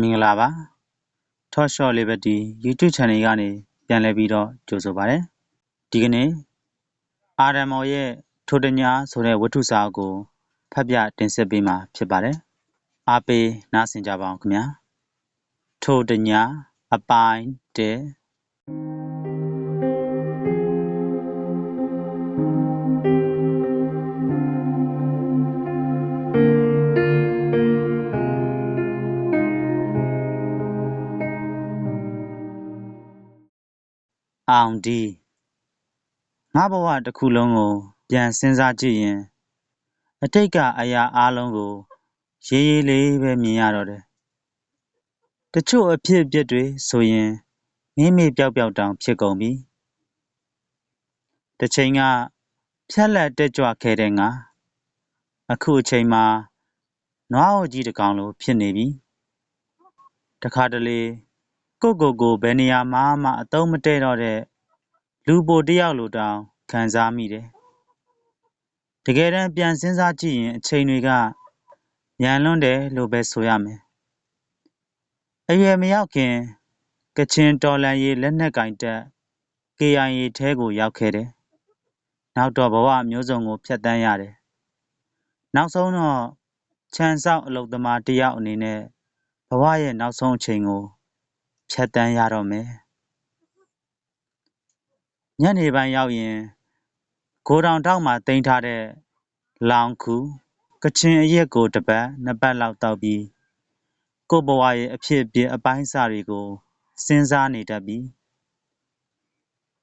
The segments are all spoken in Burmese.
မင်္ဂလာပါ Talk Short Liberty YouTube Channel ကနေပြန်လည်ပြီးတော့ကြိုဆိုပါရစေဒီကနေ့အာရမော်ရဲ့ထိုတညာဆိုတဲ့ဝတ္ထုစာအုပ်ကိုဖတ်ပြတင်ဆက်ပေးမှာဖြစ်ပါတယ်အားပေးနားဆင်ကြပါအောင်ခင်ဗျာထိုတညာအပိုင်းတဲ့ အောင်ဒီငါဘဝတစ်ခုလုံးကို ပြန်စဉ်းစားကြည့်ရင် အတိတ်က အရာအလုံးကို ရေးရေးလေးပဲ မြင်ရတော့တယ်တချို့ အဖြစ်အပျက်တွေဆိုရင်မိမိပျောက်ပျောက်တောင် ဖြစ်ကုန်ပြီ တစ်ချိန်က ဖြက်လက်တက်ကြွခဲ့တဲ့ငါ အခုအချိန်မှာ နွားအိုကြီးတစ်ကောင်လို ဖြစ်နေပြီတခါတလေ ကိုကိုကို ဘယ်နေရာမှမှ အသုံးမတည့်တော့တဲ့ လူပိုတယောက်လိုတောင် ခံစားမိတယ် တကယ်တမ်း ပြန်စဉ်းစားကြည့်ရင် အချိန်တွေကညံလွန်းတယ်လို့ပဲ ဆိုရမယ် အရွယ်မရောက်ခင် ကချင်တော်လန်ရေး လက်နက်ကင်တက် KIA ထဲကို ရောက်ခဲ့တယ် နောက်တော့ ဘဝမျိုးစုံကိုဖျက်ဆီးရတယ် နောက်ဆုံးတော့ ခြံစောက်အလုပ်သမားတယောက်အနေနဲ့ ဘဝရဲ့ နောက်ဆုံးအချိန်ကို ဖြတ်တန်းရတော့မယ်ညနေပိုင်းရောက်ရင် ဂိုတောင်ထောက်မှာတင်ထားတဲ့ လောင်ခုကချင်အရက်ကို တစ်ပတ်နှစ်ပတ်လောက်တောက်ပြီး ကိုဘဝရဲ့အဖြစ်အပျက်အပိုင်းအစတွေကို စဉ်းစားနေတတ်ပြီး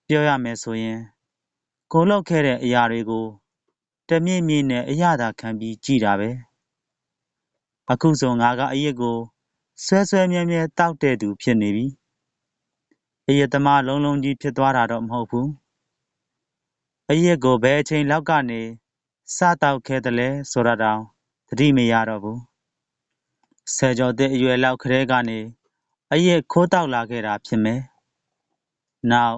ပြောရမယ်ဆိုရင် ကိုလောက်ခဲ့တဲ့အရာတွေကို တမြင့်မြင့်နဲ့ အရသာခံပြီးကြည်တာပဲအခုဆိုငါက အရက်ကို ဆွဲဆွဲမြဲမြဲတောက်တဲ့သူ ဖြစ်နေပြီ အရက်သမား လုံးလုံးကြီး ဖြစ်သွားတာတော့ မဟုတ်ဘူး အရက်ကို ဘယ်အချိန်လောက်ကနေစတောက်ခဲ့တယ်လဲ ဆိုတာတောင် သတိမရတော့ဘူး ဆယ်ကျော်တဲ့အရွယ်လောက်ခရဲကနေ အရက် ခိုးတောက်လာခဲ့တာ ဖြစ်မယ် နောက်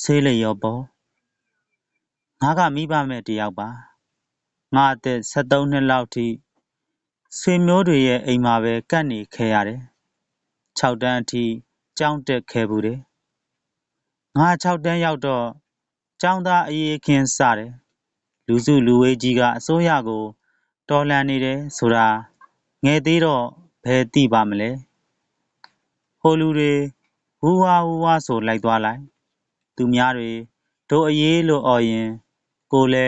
ဆေးလျော်ပေါ်ငါက မိဘမဲ့တယောက်ပါ ငါအသက်73နှစ်လောက်ထိ ဆွေမျိုးတွေရဲ့အိမ်မှာပဲကပ်နေခဲ့ရတယ်6တန်းအထိကြောင်းတက်ခဲ့ဘူးတယ် ငါ6တန်းရောက်တော့ ကျောင်းသားအရေးခင်းစတယ် လူစုလူဝေးကြီးက အစိုးရကို တော်လှန်နေတယ်ဆိုတာ ငယ်သေးတော့ ဘယ်သိပါမလဲ ဟိုလူတွေ ဝူဝါဝူဝါဆို လိုက်သွားလိုက် သူများတွေတို့အရေးလို့អော်ရင် ကိုလဲ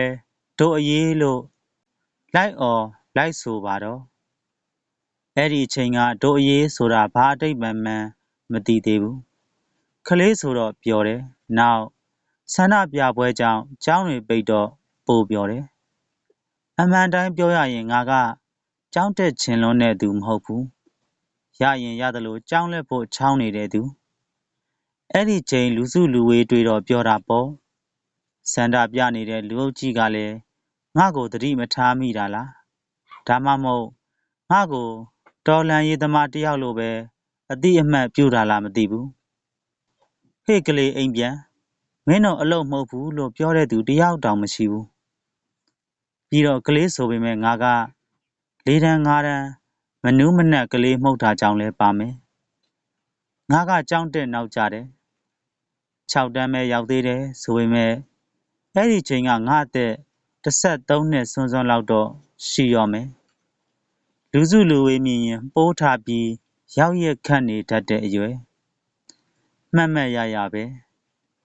တို့အရေးလို့ လိုက်អော်လိုက်ဆိုပါတော့ အဲ့ဒီအချိန်ကတို့အရေးဆိုတာ ဘာအတိတ်မှန်မှန်မသိသေးဘူးခလေးဆိုတော့ ပျော်တယ် နောက် ဆန္ဒပြပွဲကြောင့် ကျောင်းတွေပိတ်တော့ ပို့ပြောတယ် အမှန်တိုင်းပြောရရင် ငါက ကျောင်းတက်ချင်လွန်းတဲ့သူ မဟုတ်ဘူး ရရင်ရတယ်လို့ကြောင်းလက်ဖို့ ချောင်းနေတဲ့သူ အဲ့ဒီချိန် လူစုလူဝေးတွေ့တော့ပြောတာပေါ့စန္ဒပြနေတဲ့ လူအုပ်ကြီးကလည်း ငါ့ကို သတိမထားမိတာလား ဒါမှမဟုတ် ငါ့ကို တော်လန်ရေးသမားတယောက်လိုပဲအတိအမှတ်ပြုတာလားမသိဘူး ဟေ့ကလေး အိမ်ပြန် မင်းတော့အလုပ်မဟုတ်ဘူးလို့ ပြောတဲ့သူတယောက်တောင်မရှိဘူး ပြီးတော့ ကလေးဆိုပေမဲ့ငါက လေးတန်းငါးတန်း မနူးမနက်ကလေးမှုတ်တာကြောင့်လဲပါမယ် ငါကကြောင်းတက်နောက်ကြတယ်6တန်းပဲ ရောက်သေးတယ်ဆိုပေမဲ့အဲ့ဒီချိန်က ငါအသက်13နှစ်စွန်းစွန်းလောက်တော့ ရှိရောမယ် လူစုလူဝေးမြင်ရင် ပိုးထားပြီး ရောက်ရက်ခတ်နေတတ်တဲ့အရွယ် မှတ်မှတ်ရရပဲ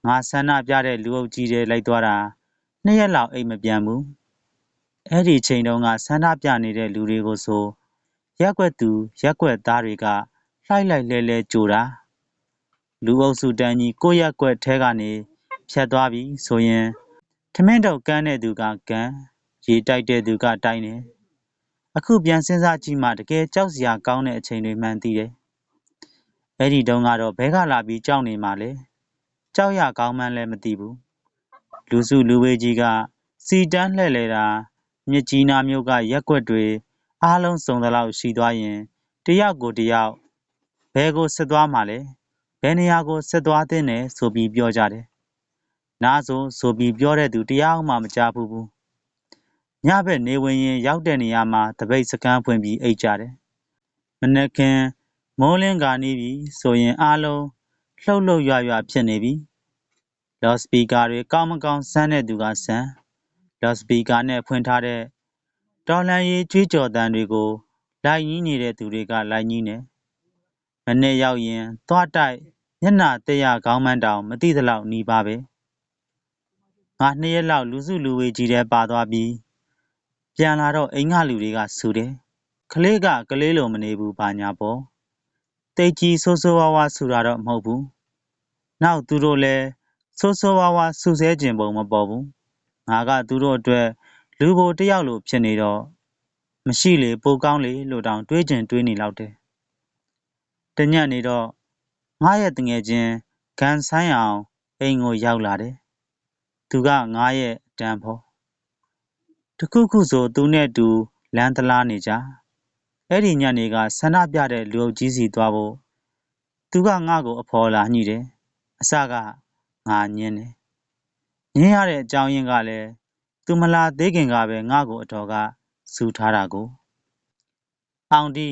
ငါဆန္ဒပြတဲ့ လူအုပ်ကြီးတွေလိုက်သွားတာ နှစ်ရက်လောက် အိမ်မပြန်ဘူး အဲ့ဒီချိန်တုန်းက ဆန္ဒပြနေတဲ့လူတွေကိုဆိုရက်ွက်သူရက်ွက်သားတွေက လှိုက်လိုက်လဲလဲကြိုတာ လူအုပ်စုတန်းကြီး ကိုရက်ွက်ထဲကနေ ဖြတ်သွားပြီဆိုရင် ထမင်းတော့ကန်းတဲ့သူကကန်း ရေတိုက်တဲ့သူက တိုက်နေ အခုပြန်စဉ်းစားကြည့်မှ တကယ်ကြောက်စရာကောင်းတဲ့အချိန်တွေမှန်သိတယ် အဲ့ဒီတုန်းကတော့ ဘဲကလာပြီး ကြောက်နေမှလေကြောက်ရကောင်းမှန်းလည်းမသိဘူး လူစုလူဝေးကြီးက စီတန်းလှဲ့လေတာ မြစ်ကြီးနားမြို့ကရက်ွက်တွေ အားလုံးစုံသလောက်ရှိသွားရင်တယောက်ကိုတယောက် ဘယ်ကိုဆက်သွားမှလဲ ဘယ်နေရာကို ဆက်သွားသင့်တယ် ဆိုပြီး ပြောကြတယ် နားဆိုဆိုပြီး ပြောတဲ့သူတယောက်မှ မကြားဘူးဘူး ညဘက်နေဝင်ရင် ရောက်တဲ့နေရာမှာတပိတ်စကန်းဖွင့်ပြီး အိတ်ကြတယ် မနက်ခင်း မိုးလင်းကာနေပြီဆိုရင် အားလုံး လှုပ်လှုပ်ရွရွ ဖြစ်နေပြီ လော့စပီကာတွေ ကောင်းမကောင်းဆန်းတဲ့သူကဆန်း လော့စပီကာနဲ့ ဖွင့်ထားတဲ့ တော်လန်ရေး ကြွေးကြော်တန်တွေကို လိုက်ညင်းနေတဲ့သူတွေက လိုက်ညင်းနေမနေ့ရောက်ရင် သွားတိုက် မျက်နှာတက်ရခေါင်းမန်းတောင် မသိသလောက်နီးပါပဲ ငါ နှစ်ရက်လောက် လူစုလူဝေးကြီးတဲ့ပါသွားပြီး ပြန်လာတော့အိမ်ကလူတွေကဆူတယ်ကလေးကကလေးလိုမနေဘူးဘာညာပေါ့တိတ်ကြီးဆိုးဆိုးဝါးဝါဆူတာတော့မဟုတ်ဘူးနောက်သူတို့လည်းဆိုးဆိုးဝါးဝါဆူဆဲကျင်ပုံမပေါ်ဘူးငါကသူတို့အတွက်လူဘိုတယောက်လိုဖြစ်နေတော့မရှိလေပိုကောင်းလေလို့တောင်တွေးကျင်တွေးနေလောက်တယ်တညက်နေတော့ငါရဲ့တငယ်ချင်းကန်ဆိုင်အောင်အိမ်ကိုရောက်လာတယ်သူကငါရဲ့တန်ဖို့ တခုခုဆို သူနဲ့တူလမ်းတလားနေကြ အဲ့ဒီညနေက ဆန္ဒပြတဲ့ လူအုပ်ကြီးစီသွားဖို့ သူက ငါ့ကို အဖော်လာညှိတယ် အစက ငါညင်းတယ်ညင်းရတဲ့ အကြောင်းရင်းကလည်း သူမလာသေးခင်ကပဲ ငါ့ကိုအတော်က စူထားတာကို အောင်ဒီ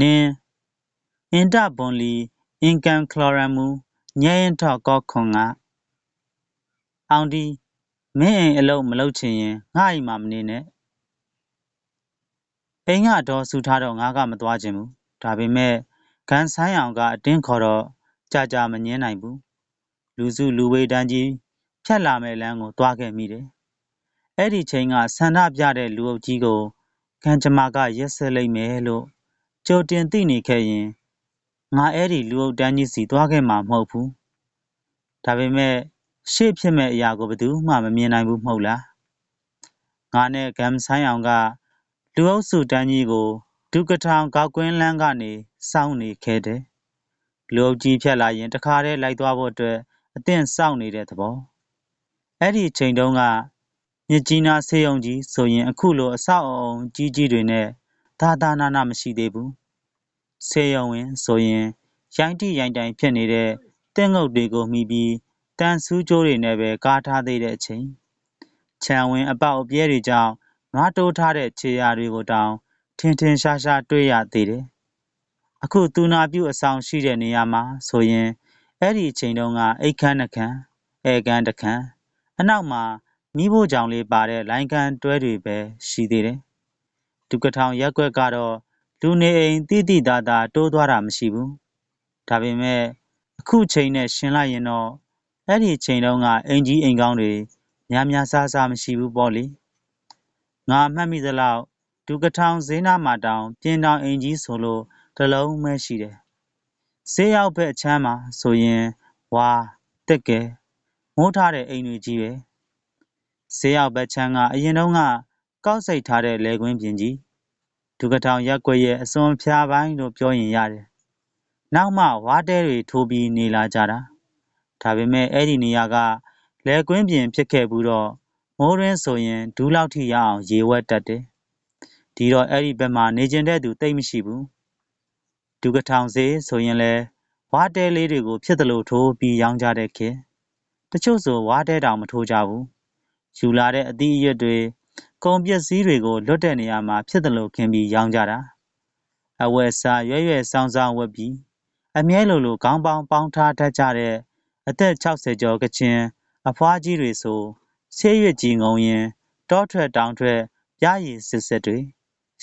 နင်းအင်တဘွန်လီ အင်ကန်ကလော်ရမူညဲရင်ထော့ကောခွန်ကအောင်ဒီ မင်းအိမ်အလုံးမလုပ်ချင်ရင် ငါ့အိမ်မှာမနေနဲ့ အိမ်ကတော့စူထားတော့ ငါက မသွားခြင်းဘူး ဒါပေမဲ့ဂန်ဆိုင်အောင်က အတင်းခေါ်တော့ ကြာကြာမငင်းနိုင်ဘူး လူစုလူဝေးတန်းကြီး ဖြတ်လာမဲ့လမ်းကို သွားခဲ့မိတယ် အဲ့ဒီချိန်က ဆန္ဒပြတဲ့ လူအုပ်ကြီးကို ကံကြမ္မာက ရက်ဆက်လိုက်မယ်လို့ ကြိုတင်သိနေခဲ့ရင် ငါ အဲ့ဒီလူအုပ်တန်းကြီးစီသွားခဲ့မှာ မဟုတ်ဘူး ဒါပေမဲ့ ရှေ့ဖြစ်မဲ့အရာကိုဘယ်သူမှမမြင်နိုင်ဘူးမဟုတ်လားငါနဲ့ဂမ်ဆိုင်အောင်ကလူအုပ်စုတန်းကြီးကိုဒုကထောင်ကောက်ကွင်းလမ်းကနေစောင့်နေခဲ့တယ်လူအုပ်ကြီးဖြတ်လာရင်တခါတည်းလိုက်သွားဖို့အတွက်အသင့်စောင့်နေတဲ့သဘောအဲ့ဒီချိန်တုန်းကမြစ်ကြီးနားဆေးရုံကြီးဆိုရင်အခုလိုအဆောက်အအုံကြီးကြီးတွေနဲ့ဒါဒါနာနာမရှိသေးဘူးဆေးရုံဝင်ဆိုရင်ရိုင်းတိရိုင်းတိုင်ဖြစ်နေတဲ့တင်းငုတ်တွေကိုမှီပြီး တန်ဆူးကြိုးတွေနဲ့ပဲ ကားထားသေးတဲ့အချိန် ခြံဝင်အပေါက်အပြဲတွေကြောင့် နွားတိုးထားတဲ့ ခြေရာတွေကိုတောင် ထင်ထင်ရှားရှား တွေ့ရသေးတယ် အခု သူနာပြုအဆောင်ရှိတဲ့နေရာမှာဆိုရင် အဲ့ဒီအချိန်တုန်းက အိတ်ခမ်းနှခမ်းအဲကန်းတခမ်း အနောက်မှာမိဖို့ကြောင်လေးပါတဲ့ လိုင်းကန်တွဲတွေပဲ ရှိသေးတယ်ဒုကထောင်ရက်ွက်ကတော့ လူနေအိမ်တိတိတသာ တိုးသွားတာမရှိဘူး ဒါပေမဲ့ အခုချိန်နဲ့ရှင်လိုက်ရင်တော့ အဲ့ဒီချိန်တုန်းကအင်ကြီးအိမ်ကောင်းတွေ များများစားစားမရှိဘူးပေါ့လေငါမှတ်မိသလောက်ဒုကထောင်ဈေးနာမှာတောင် ပြင်းတောင်အင်ကြီးဆိုလို့တလုံးပဲရှိတယ်ဈေးရောက်ဘက်အချမ်းမှာဆိုရင် ဝါတက်ကဲမိုးထားတဲ့အိမ်တွေကြီးပဲဈေးရောက်ဘက်ချမ်းက အရင်တုန်းက ကောက်စိတ်ထားတဲ့လေကွင်းပြင်ကြီးဒုကထောင်ရက်ွက်ရဲ့ အစွန်ဖျားပိုင်းလို့ ပြောရင်ရတယ်နောက်မှ ဝါးတဲတွေထိုးပြီးနေလာကြတာ ဒါပေမဲ့ အဲ့ဒီနေရာကလဲကွင်းပြင်ဖြစ်ခဲ့ဘူးတော့ မိုးရင်းဆိုရင် ဒူးလောက်ထိရအောင် ရေဝက်တက်တယ် ဒီတော့ အဲ့ဒီဘက်မှာ နေကျင်တဲ့သူတိတ်မရှိဘူးဒုကထောင်စေးဆိုရင်လဲဝါးတဲလေးတွေကို ဖြစ်သလိုထိုးပြီး ရောင်းကြတဲ့ခေတ် တချို့ဆို ဝါးတဲတောင် မထိုးကြဘူး ယူလာတဲ့ အသီးအရွက်တွေ ကုန်ပစ္စည်းတွေကို လွတ်တဲ့နေရာမှာ ဖြစ်သလိုခင်းပြီး ရောင်းကြတာ အဝယ်စား ရွဲ့ရွဲ့ဆောင်းဆောင်းဝက်ပြီး အမြဲလိုလို ခေါင်းပေါင်း ပေါင်းထားတတ်ကြတဲ့ အသက် 60 ကျော် ကချင်းအဖွားကြီးတွေဆို ဆေးရွက်ကြီးငုံရင်တောထွက်တောင်ထွက်ပြားရည်စစ်စစ်တွေ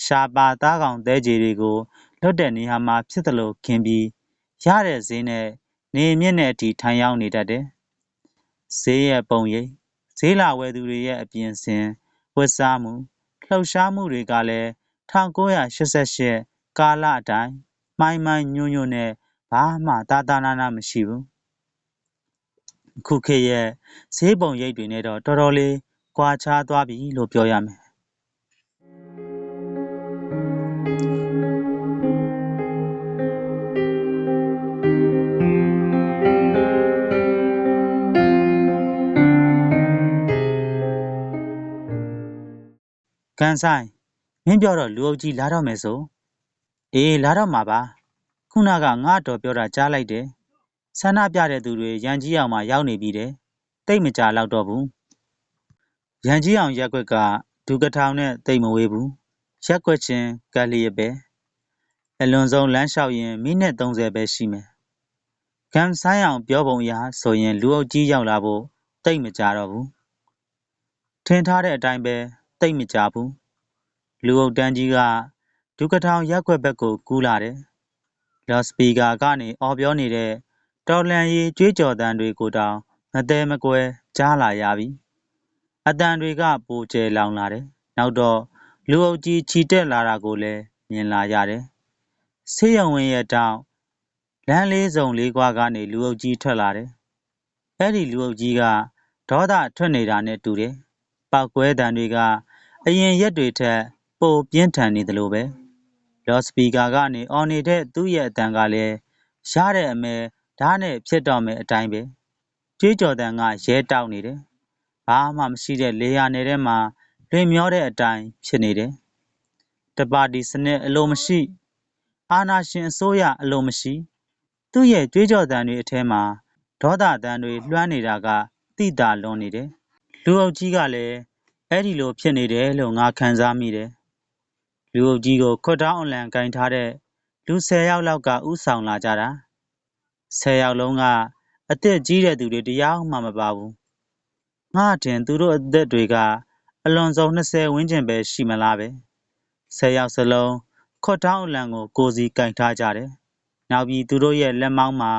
ရှာပါ သားကောင်သဲကြီးတွေကို လွတ်တဲ့နေရာမှာ ဖြစ်သလိုခင်းပြီး ရတဲ့ဈေးနဲ့ နေမြင့်တဲ့အထိ ထိုင်ရောက်နေတတ်တယ် ဈေးရဲ့ပုံရိပ် ဈေးလာဝယ်သူတွေရဲ့ အပြင်စင် ဝတ်စားမှု လှုပ်ရှားမှုတွေကလည်း1988ကာလအတိုင်းမိုင်းမိုင်းညွန့်ညွန့်နဲ့ ဘာမှတာတာနာနာ မရှိဘူး ခုခေတ်ရဲ့ဈေးပုံရိပ်တွေနဲ့တော့တော်တော်လေးကွာခြားသွားပြီလို့ပြောရမယ်ကန်ဆိုင်မင်းပြောတော့လူအုပ်ကြီးလာတော့မယ်ဆိုအေးလာတော့မှာပါခုနကငါ့တော်ပြောတာကြားလိုက်တယ် ဆန္ဒပြတဲ့သူတွေရန်ကြီးအောင်မှရောက်နေပြီတဲ့တိတ်မကြတော့တော့ဘူးရန်ကြီးအောင်ရက်ွက်ကဒုကထောင်နဲ့တိတ်မဝေးဘူးရက်ွက်ချင်းကလျက်ပဲအလွန်ဆုံးလမ်းလျှောက်ရင်မိနစ်30ပဲရှိမယ်။ကမ်ဆိုင်အောင်ပြောပုံအရဆိုရင်လူအုပ်ကြီးရောက်လာဖို့တိတ်မကြတော့ဘူး။ထင်ထားတဲ့အတိုင်းပဲတိတ်မကြဘူး။လူအုပ်တန်းကြီးကဒုက္ကထောင်ရက်ွက်ဘက်ကိုကူးလာတယ်။လော့စပီကာကနေအော်ပြောနေတဲ့ တော်လန်ရေးကြွေးကြော်တန်းတွေကိုတောင် မသေးမကွဲ ကြားလာရပြီ။အတန်တွေက ပိုကျယ်လောင်လာတယ်။နောက်တော့ လူအုပ်ကြီးခြိတက်လာတာကိုလည်း မြင်လာရတယ်။ဆေးရုံဝင်ရဲ့တောင်လမ်းလေးစုံလေးကွာကနေ လူအုပ်ကြီး ထွက်လာတယ်။အဲ့ဒီလူအုပ်ကြီးက ဒေါသထွက်နေတာနဲ့တူတယ်။ပောက်ကွဲတံတွေက အရင်ရက်တွေထက် ပိုပြင်းထန်နေသလိုပဲ။လော့စပီကာကနေ အော်နေတဲ့ သူ့ရဲ့အတန်ကလည်း ရတဲ့အမဲ ဓာတ်နဲ့ဖြစ်တော့မယ်အတိုင်းပဲ။ကြွေးကြော်တန်ကရဲတောက်နေတယ်။ဘာမှမရှိတဲ့လေယာနယ်ထဲမှာတွင်မျောတဲ့အတိုင်း ဖြစ်နေတယ်။တပါတီစနစ် အလိုမရှိ အာနာရှင်အစိုးရ အလိုမရှိ သူ့ရဲ့ ကြွေးကြော်တန်တွေအထဲမှာ ဒေါသတန်တွေ လွှမ်းနေတာကတိတာလွန်နေတယ်။လူအုပ်ကြီးကလည်း အဲ့ဒီလို ဖြစ်နေတယ်လို့ ငါခံစားမိတယ်။လူအုပ်ကြီးကို ခွတ်တောင်းအလံကင်ထားတဲ့ လူ ၁၀ ယောက်လောက်ကဥဆောင်လာကြတာ။ ၁၀ယောက်လုံးက အသက်ကြီးတဲ့သူတွေတယောက်မှ မပါဘူး။ငါအထင် သူတို့အသက်တွေက အလွန်ဆုံး20ဝန်းကျင်ပဲ ရှိမလားပဲ။၁၀ ယောက်စလုံး ခွတ်တောင်းအလံကို ကိုစီကင်ထားကြတယ်။နောက်ပြီး သူတို့ရဲ့ လက်မောင်းမှာ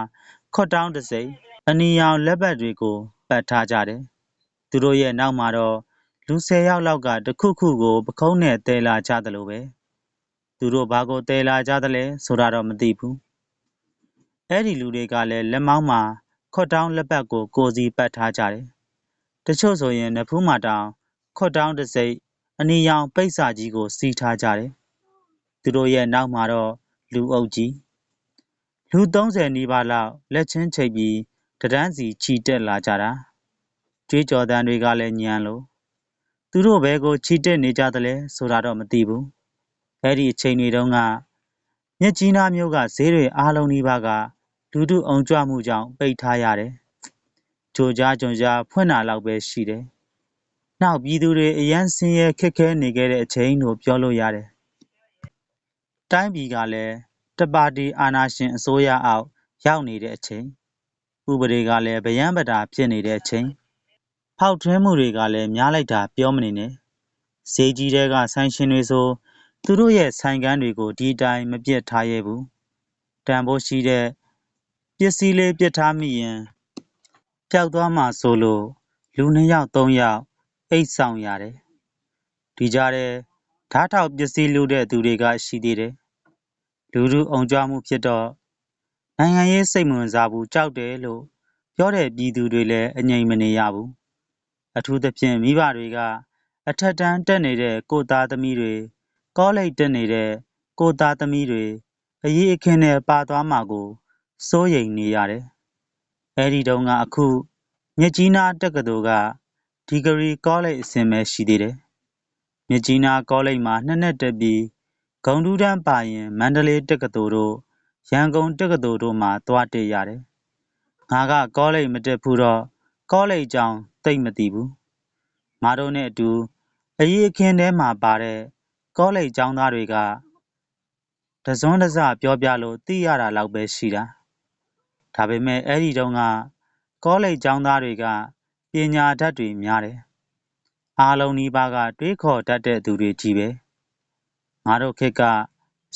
ခွတ်တောင်းတစ်စိမ်အနီရောင်လက်ပတ်တွေကို ပတ်ထားကြတယ်။သူတို့ရဲ့နောက်မှာတော့ လူ ၁၀ ယောက်လောက်က တစ်ခုခုကိုပခုံးနဲ့တဲလာကြသလိုပဲ။သူတို့ ဘာကိုတဲလာကြသလဲ ဆိုတာတော့ မသိဘူး။ အဲ့ဒီလူတွေကလည်း လက်မောင်းမှာ ခွတ်တောင်းလက်ပတ်ကို ကိုစီပတ်ထားကြတယ်။တချို့ဆိုရင် နဖူးမှာတောင် ခွတ်တောင်းတစ်စိမ်အနီရောင်ပိတ်စာကြီးကိုစီးထားကြတယ်။သူတို့ရဲ့နောက်မှာတော့ လူအုပ်ကြီး လူ30နီးပါးလောက် လက်ချင်းချိတ်ပြီးတဒန်းစီခြီတက်လာကြတာ ကြွေးကြော်တန်းတွေကလည်း ညံလို့ သူတို့ဘဲကိုခြီတက်နေကြသလဲဆိုတာတော့ မသိဘူး အဲ့ဒီအချိန်တွေတုန်းက မြက်ကြီးနားမျိုးကဈေးတွေအားလုံးနီးပါးက လူတုအုံကြွမှုကြောင့် ပိတ်ထားရတယ် ကြိုကြားကြုံကြား ဖွင့်တာလောက်ပဲရှိတယ် နောက် ပြည်သူတွေ အရန်ဆင်းရဲခက်ခဲနေခဲ့တဲ့အချိန်လို့ ပြောလို့ရတယ် တိုင်းပြည်ကလည်းတပါတီအာဏာရှင်အစိုးရအောက် ရောက်နေတဲ့အချိန် ဥပဒေကလည်းဗယံပတာ ဖြစ်နေတဲ့အချိန် ဖောက်ထွင်းမှုတွေကလည်း များလိုက်တာ ပြောမနေနဲ့ ဈေးကြီးတဲက ဆိုင်ရှင်တွေဆို သူတို့ရဲ့ ဆိုင်ကန်းတွေကို ဒီတိုင်း မပြတ်ထားရဘူး တန်ဖိုးရှိတဲ့ ပစ္စည်းလေးပြတ်ထားမိရင် ပျောက်သွားမှဆိုလို့ လူနှစ်ယောက်သုံးယောက် အိတ်ဆောင်ရတယ် ဒီကြားထဲ ဓာတ်ထောက်ပစ္စည်းလူတဲ့သူတွေက ရှိသေးတယ် လူလူအုံကြွမှုဖြစ်တော့ နိုင်ငံရေးစိတ်ဝင်စားဘူး ကြောက်တယ်လို့ ပြောတဲ့ပြည်သူတွေလည်း အငြိမ်မနေရဘူး အထူးသဖြင့် မိဘတွေက အထက်တန်းတက်နေတဲ့ ကိုသားသမီးတွေ ကောလိပ်တက်နေတဲ့ ကိုသားသမီးတွေ အရေးအခင်းနဲ့ပါသွားမှာကို စိုးရိမ်နေရတယ် အဲဒီတုန်းက အခု မြစ်ကြီးနားတက္ကသိုလ်က ဒီဂရီကောလိပ်အဆင့်ပဲ ရှိသေးတယ် မြစ်ကြီးနားကောလိပ်မှာ နှစ်နှစ်တက်ပြီး ဂုံတူးတန်းပါရင် မန္တလေးတက္ကသိုလ်တို့ ရန်ကုန်တက္ကသိုလ်တို့မှာ သွားတက်ရတယ်။ငါက ကောလိပ်မတက်ဘူးတော့ ကောလိပ်အကြောင်း သိမသိဘူး။ငါတို့နဲ့အတူ အရေးအခင်းထဲမှာပါတဲ့ ကောလိပ်ကျောင်းသားတွေက တစွန်းတစပြောပြလို့ သိရတာလောက်ပဲရှိတာ။ ဒါပေမဲ့ အဲ့ဒီတုန်းက ကောလိပ်ကျောင်းသားတွေက ပညာတတ်တွေများတယ်။အားလုံးနီးပါးက တွေးခေါ်တတ်တဲ့သူတွေကြီးပဲ။ငါတို့ခေတ်က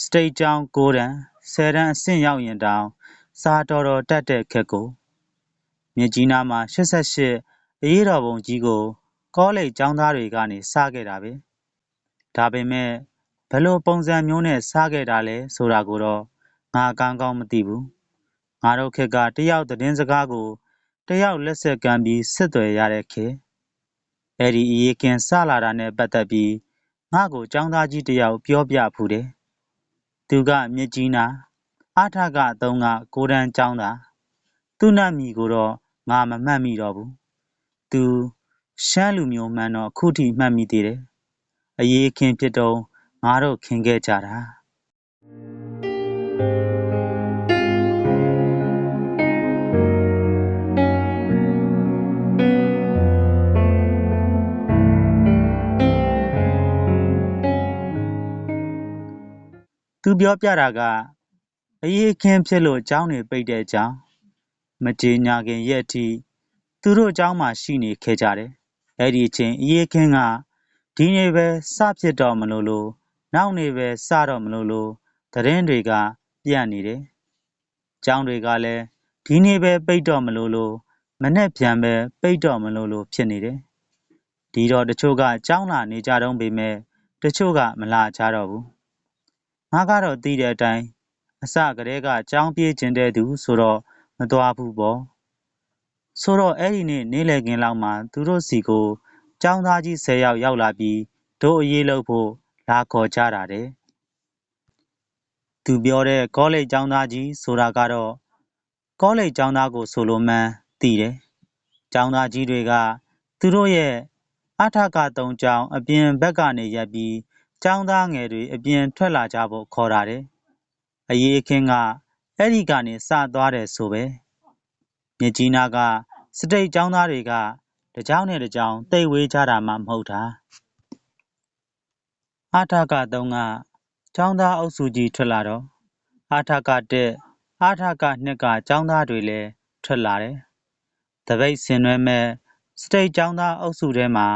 စတိတ်ကျောင်း9တန်း10တန်းအဆင့်ရောက်ရင်တောင် စာတော်တော်တတ်တဲ့ခေတ်ကို မြကြီးနားမှာ88အရေးတော်ပုံကြီးကို ကောလိပ်ကျောင်းသားတွေကနေ စခဲ့တာပဲ ဒါပေမဲ့ ဘယ်လိုပုံစံမျိုးနဲ့ စခဲ့တာလဲဆိုတာကိုတော့ ငါ ကောင်းကောင်းမသိဘူး ငါတို့ခေတ်ကတယောက်သတင်းစကားကိုတယောက်လက်ဆက်ကမ်းပြီးစစ်သွယ်ရတဲ့ခေတ် အဲ့ဒီအရေးကင်း စလာတာနဲ့ ပတ်သက်ပြီး ငါ့ကို ကျောင်းသားကြီးတယောက် ပြောပြဖူးတယ်။သူက မြစ်ကြီးနား အထကအတုံးကကိုတန်းကျောင်းသား သူ့နတ်မီကိုတော့ ငါမမှတ်မိတော့ဘူး။သူ ရှမ်းလူမျိုးမှန်တော့ ခုထိ မှတ်မိသေးတယ်။အရေးခင်ဖြစ်တော့ငါတို့ ခင်ခဲ့ကြတာ။ ပြောပြတာက အရေးခင်းဖြစ်လို့ ကျောင်းတွေပိတ်တဲ့အကြောင်း မကြေညာခင်ရက်အထိ သူတို့ကျောင်းမှာ ရှိနေခဲ့ကြတယ် အဲ့ဒီအချိန် အရေးခင်းက ဒီနေ့ပဲ စဖြစ်တော့မလို့လို့နောက်နေ့ပဲ စတော့မလို့လို့သတင်းတွေက ပြန့်နေတယ် ကျောင်းတွေကလည်း ဒီနေ့ပဲ ပိတ်တော့မလို့လို့မနဲ့ပြန်ပဲ ပိတ်တော့မလို့လို့ဖြစ်နေတယ် ဒီတော့ တချို့က ကျောင်းလာနေကြတော့ပေမဲ့တချို့က မလာကြတော့ဘူး ငါကတော့ သိတဲ့အတိုင်း အစကတည်းကကြောင်းပြေးကျင်တဲ့သူဆိုတော့ မသွားဘူးပေါ့ ဆိုတော့ အဲ့ဒီနေ့ နေ့လည်ခင်းလောက်မှာ သူတို့စီကို ကျောင်းသားကြီး ၁၀ ယောက် ရောက်လာပြီးတို့အရေးလုပ်ဖို့ လာခေါ်ကြတာတဲ့ သူပြောတဲ့ ကောလိပ်ကျောင်းသားကြီး ဆိုတာကတော့ ကောလိပ်ကျောင်းသားကို ဆိုလိုမှန်း သိတယ် ကျောင်းသားကြီးတွေက သူတို့ရဲ့ အထက ၃ ကျောင်း အပြင်ဘက်ကနေရက်ပြီး ကျောင်းသားငယ်တွေအပြင်ထွက်လာကြဖို့ခေါ်တာတယ်အရေးအခင်းကအဲ့ဒီကနေစသွားတယ်ဆိုပဲမြစ်ကြီးနားကစတိတ်ကျောင်းသားတွေကတကြောင်နဲ့တကြောင်တိတ်ဝေးကြတာမှမဟုတ်တာအာထက3ကကျောင်းသားအုပ်စုကြီးထွက်လာတော့အာထက1အာထက2ကကျောင်းသားတွေလည်းထွက်လာတယ်တပိတ်ဆင်နွှဲမဲ့စတိတ်ကျောင်းသားအုပ်စုထဲမှာ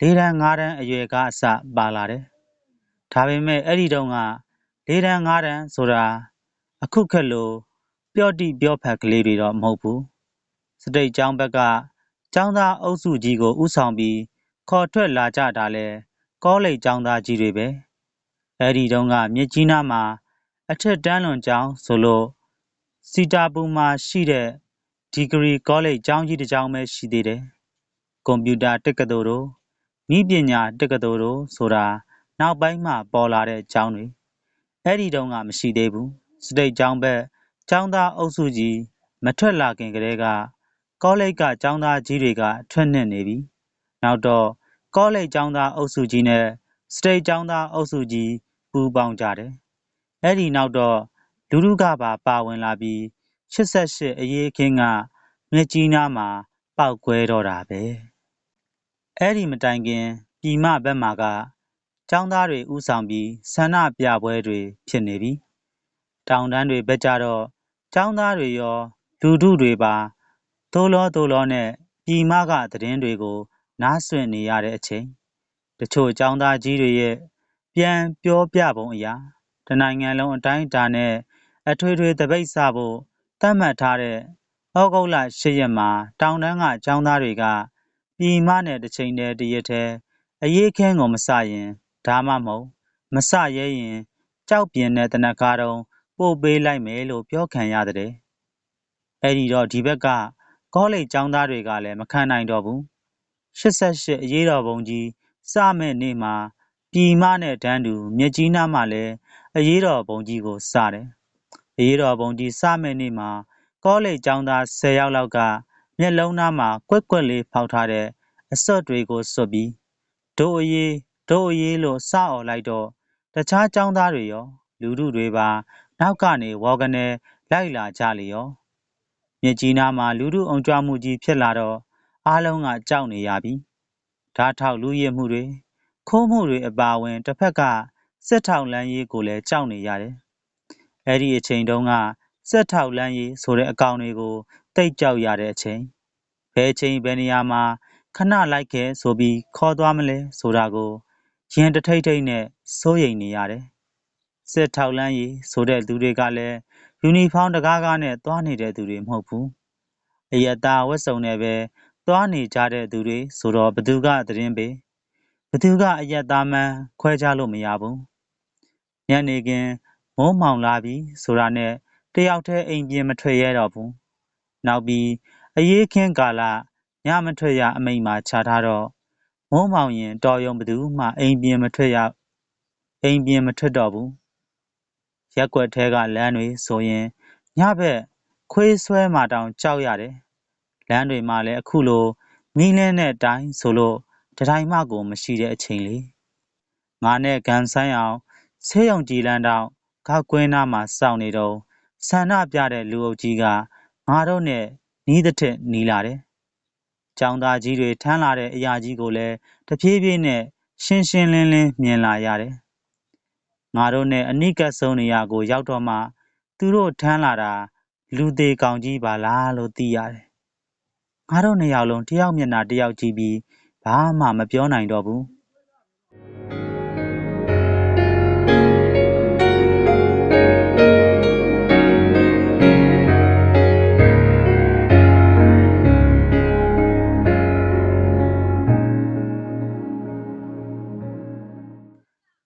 ၄တန်း၅တန်းအရွယ်ကအစပါလာတယ် ဒါပေမဲ့အဲ့ဒီတုန်းက၄တန်း၅တန်းဆိုတာအခုခက်လို့ပျော့တိပျော့ဖက်ကလေးတွေတော့မဟုတ်ဘူးစတိတ်ကျောင်းဘက်ကကျောင်းသားအုပ်စုကြီးကိုဥဆောင်ပြီးခေါ်ထွက်လာကြတာလဲကောလိပ်ကျောင်းသားကြီးတွေပဲအဲ့ဒီတုန်းကမြစ်ကြီးနားမှာအထက်တန်းလွန်ကျောင်းဆိုလို့စီတာပူမှာရှိတဲ့ဒီဂရီကောလိပ်ကျောင်းကြီးတစ်ကျောင်းပဲရှိသေးတယ်ကွန်ပျူတာတက္ကသိုလ်တို့ဤပညာတက္ကသိုလ်တို့ဆိုတာ နောက်ပိုင်းမှာပေါ်လာတဲ့ကျောင်းတွေအဲ့ဒီတုန်းကမရှိသေးဘူးစတိတ်ကျောင်းဘက်ကျောင်းသားအုပ်စုကြီးမထွက်လာခင်ကတည်းကကောလိပ်ကကျောင်းသားကြီးတွေကထွက်နှင့်နေပြီနောက်တော့ကောလိပ်ကျောင်းသားအုပ်စုကြီးနဲ့စတိတ်ကျောင်းသားအုပ်စုကြီးပူးပေါင်းကြတယ်အဲ့ဒီနောက်တော့လူလူကပါပါဝင်လာပြီး88အရေးအခင်းကမြက်ကြီးနားမှာပောက်ကွဲတော့တာပဲအဲ့ဒီမတိုင်ခင်ပြည်မဘက်မှာက ကျောင်းသားတွေဥဆောင်ပြီးဆန္ဒပြပွဲတွေဖြစ်နေပြီတောင်တန်းတွေဘက်ကြတော့ကျောင်းသားတွေရောလူထုတွေပါသိုးလောသိုးလောနဲ့ပြည်မကသတင်းတွေကို နားဆွင့်နေရတဲ့အချိန်တချို့ကျောင်းသားကြီးတွေရဲ့ပြန်ပြောပြပုံအရာတနိုင်ငံလုံးအတိုင်းအတာနဲ့အထွေထွေတပိတ်စဖို့သတ်မှတ်ထားတဲ့ဩဂုတ်လ၈ရက်မှာတောင်တန်းကကျောင်းသားတွေကပြည်မနဲ့တစ်ချိန်တည်းတရက်တည်းအရေးခင်းကိုမစရင် ဒါမှမဟုတ် မစရဲရင်ကြောက်ပြင်းတဲ့တနက်ကားတုံး ပို့ပေးလိုက်မယ်လို့ ပြောခံရတဲ့ အဲ့ဒီတော့ ဒီဘက်က ကောလိပ်ကျောင်းသားတွေကလည်း မခံနိုင်တော့ဘူး88အရေးတော်ပုံကြီး စမဲ့နေ့မှာ ပြည်မနဲ့တန်းတူ မြစ်ကြီးနားမှာလည်း အရေးတော်ပုံကြီးကို စတယ် အရေးတော်ပုံကြီး စမဲ့နေ့မှာ ကောလိပ်ကျောင်းသား10ယောက်လောက်က မျက်လုံးသားမှာ ကွက်ကွက်လေးဖောက်ထားတဲ့ အစွတ်တွေကိုစွတ်ပြီး ဒို့အရေး ဒို့အရေးလို့စអော်လိုက်တော့ တခြားကျောင်းသားတွေရော လူထုတွေပါ နောက်ကနေ ဝေါ်ကနေလိုက်လာကြလေရော မြစ်ကြီးနားမှာ လူထုအုံကြွမှုကြီး ဖြစ်လာတော့ အားလုံးက ကြောက်နေရပြီ ဓာတ်ထောက်လူရစ်မှုတွေ ခိုးမှုတွေ အပါအဝင်တစ်ဖက်က စစ်ထောက်လမ်းရေးကိုလည်း ကြောက်နေရတယ် အဲ့ဒီအချိန်တုန်းက စစ်ထောက်လမ်းရေးဆိုတဲ့ အကောင်တွေကိုတိတ်ကြောက်ရတဲ့အချိန် ဘယ်ချိန် ဘယ်နေရာမှာ ခဏလိုက်ခဲ့ဆိုပြီး ခေါ်သွားမလဲဆိုတာကို ရင်တထိတ်ထိတ်နဲ့စိုးရိမ်နေရတယ်စစ်ထောက်လန်းရေးဆိုတဲ့သူတွေကလည်းယူနီဖောင်းတကားကားနဲ့သွားနေတဲ့သူတွေမဟုတ်ဘူးအယတာဝတ်စုံနဲ့ပဲသွားနေကြတဲ့သူတွေဆိုတော့ဘသူကသတင်းပေးဘသူကအယတာမှန်းခွဲခြားလို့မရဘူးညနေခင်းမိုးမှောင်လာပြီဆိုတာနဲ့တယောက်တည်းအိမ်ပြင်မထွက်ရတော့ဘူးနောက်ပြီးအရေးခင်းကာလညမထွက်ရအမိန့်မှာခြားထားတော့ မိုးမှောင်ရင် တော်ရုံဘသူမှအိမ်ပြင်မထွက်ရအိမ်ပြင်မထွက်တော့ဘူးရက်ွက်ထဲက လမ်းတွေဆိုရင် ညဘက် ခွေးဆွဲမှတောင် ကြောက်ရတယ် လမ်းတွေမှာလည်း အခုလို မီးလင်းတဲ့တိုင်းဆိုလို့ တတိုင်းမှကို မရှိတဲ့အချိန်လေ ငါနဲ့ဂန်ဆိုင်အောင် ဆေးရုံကြည်လန်းတော့ခောက်ကွင်းသားမှာ စောင့်နေတော့ဆန္ဒပြတဲ့ လူအုပ်ကြီးက ငါတို့နဲ့ နီးတဲ့ထက်နီးလာတယ်။ ចောင်းသားကြီးတွေထမ်းလာတဲ့အရာကြီးကိုလည်းတဖြည်းဖြည်းနဲ့ရှင်းရှင်းလင်းလင်းမြင်လာရတယ်။ငါတို့နဲ့အနိကတ်ဆုံးနေရာကိုရောက်တော့မှသူတို့ထမ်းလာတာလူသေးကောင်ကြီးပါလားလို့သိရတယ်ငါတို့နှစ်ယောက်လုံးတယောက်မျက်နှာတယောက်ကြည့်ပြီးဘာမှမပြောနိုင်တော့ဘူး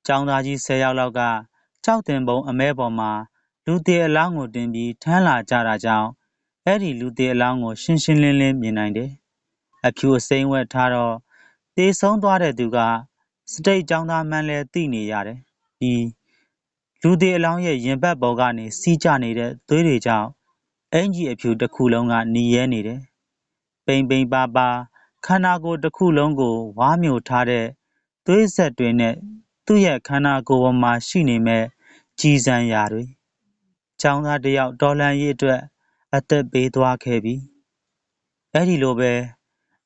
ကျောင်းသားကြီး ၁၀ ယောက်လောက်ကကြောက်တင်ပုံအမဲပေါ်မှာ လူသေးအလောင်းကိုတင်ပြီး ထမ်းလာကြတာကြောင့် အဲ့ဒီလူသေးအလောင်းကို ရှင်းရှင်းလင်းလင်းမြင်နိုင်တယ်။အဖြူအစိမ်းဝက်ထားတော့တေဆုံးသွားတဲ့သူက စတိတ်ကျောင်းသားမှန်းလဲသိနေရတယ်။ဒီ လူသေးအလောင်းရဲ့ ရင်ဘတ်ပေါ်ကနေ စီးကျနေတဲ့ သွေးတွေကြောင့် အင်ကြီးအဖြူတစ်ခုလုံးကหนีရဲနေတယ်။ပိန်ပိန်ပါပါ ခန္ဓာကိုယ်တစ်ခုလုံးကို ဝါမျိုးထားတဲ့ သွေးဆက်တွေနဲ့ သူ့ရဲ့ခန္ဓာကိုယ်ပေါ်မှာရှိနေမဲ့ကြီးစံရာတွေចောင်းသားတယောက်တော်လန်ရေးအတွက် အသက်ပေးသွားခဲ့ပြီအဲ့ဒီလိုပဲ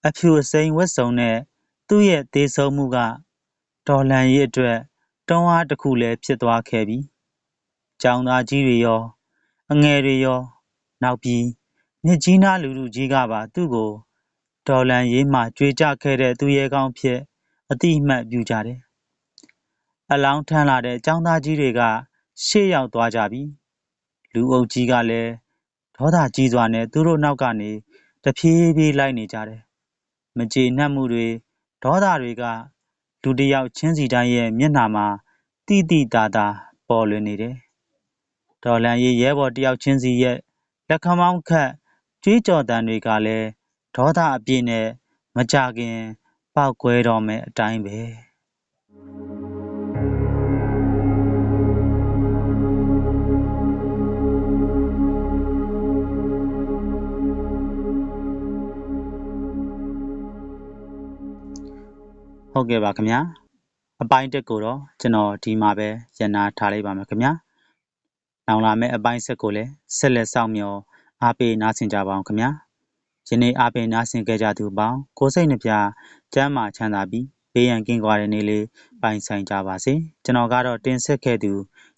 အဖြူအစိမ်းဝတ်စုံနဲ့သူ့ရဲ့သေဆုံးမှုကတော်လန်ရေးအတွက်တွန်းအားတစ်ခုလည်းဖြစ်သွားခဲ့ပြီចောင်းသားကြီးတွေရော အငယ်တွေရောနောက်ပြီးမြစ်ကြီးနားလူလူကြီးကပါသူ့ကိုဒေါ်လန်ရေးမှကြွေကြခဲ့တဲ့သူရဲကောင်းဖြစ်အတိအမှတ်ပြုကြတယ် အလောင်းထမ်းလာတဲ့ចောင်းသားကြီးတွေက ရှေ့ရောက်သွားကြပြီ လူအုပ်ကြီးကလည်း ဒေါသကြီးစွာနဲ့ သူတို့နောက်ကနေ တဖြည်းဖြည်း လိုက်နေကြတယ် မကြေနပ်မှုတွေ ဒေါသတွေက လူတစ်ယောက်ချင်းစီတိုင်းရဲ့ မျက်နှာမှာတိတိတသာ ပေါ်လွင်နေတယ်ဒေါ်လန်ရေးရဲဘော်တယောက်ချင်းစီရဲ့ လက်ခမောင်းခတ် ကြွေးကြော်တန်တွေကလည်း ဒေါသအပြည့်နဲ့ မကြခင် ပောက်ကွဲတော့မယ်အတိုင်းပဲ ဟုတ်ကဲ့ပါခင်ဗျာအပိုင်းတက်ကိုတော့ကျွန်တော်ဒီမှာပဲရန်နာထားလိုက်ပါမယ်ခင်ဗျာနောက်လာမယ့်အပိုင်းဆက်ကိုလည်းဆက်လက်စောင့်မျှော်အားပေးနားဆင်ကြပါအောင်ခင်ဗျာယနေ့အားပေးနားဆင်ခဲ့ကြသူပေါင်းကိုစိတ်နှပြကျမ်းမာချမ်းသာပြီးဘေးရန်ကင်းကွာတဲ့နေ့လေးပိုင်ဆိုင်ကြပါစေကျွန်တော်ကတော့တင်ဆက်ခဲ့သူ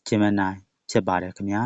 ဂျင်မနိုင်ဖြစ်ပါတယ်ခင်ဗျာ